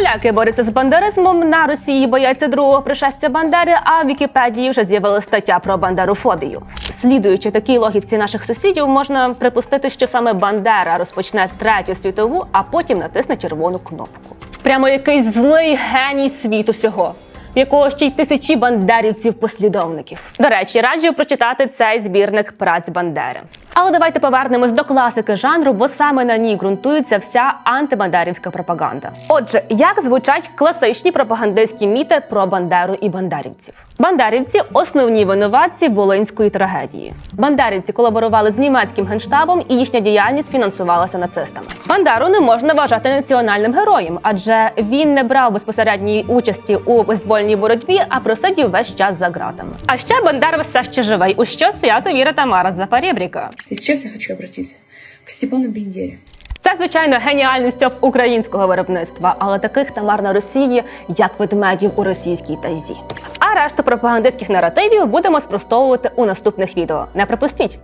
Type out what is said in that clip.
Поляки борються з бандеризмом на Росії, бояться другого пришестя Бандери. А в Вікіпедії вже з'явилася стаття про бандерофобію. Слідуючи такій логіці наших сусідів, можна припустити, що саме Бандера розпочне третю світову, а потім натисне червону кнопку. Прямо якийсь злий геній світу сього. В якого ще й тисячі бандерівців-послідовників. До речі, раджу прочитати цей збірник праць Бандери. Але давайте повернемось до класики жанру, бо саме на ній ґрунтується вся антибандерівська пропаганда. Отже, як звучать класичні пропагандистські міти про Бандеру і бандерівців? Бандерівці основні винуватці волинської трагедії. Бандерівці колаборували з німецьким генштабом, і їхня діяльність фінансувалася нацистами. Бандеру не можна вважати національним героєм, адже він не брав безпосередньої участі у визвольній боротьбі, а просидів весь час за ґратами. А ще Бандера все ще живий. У що свято віра Тамара Запорєбріка. И сейчас я хочу обратиться к Степану Бендере. Це звичайно геніальний стьоп українського виробництва, але таких тамар на Росії, як ведмедів у російській тайзі. А решту пропагандистських наративів будемо спростовувати у наступних відео. Не пропустіть!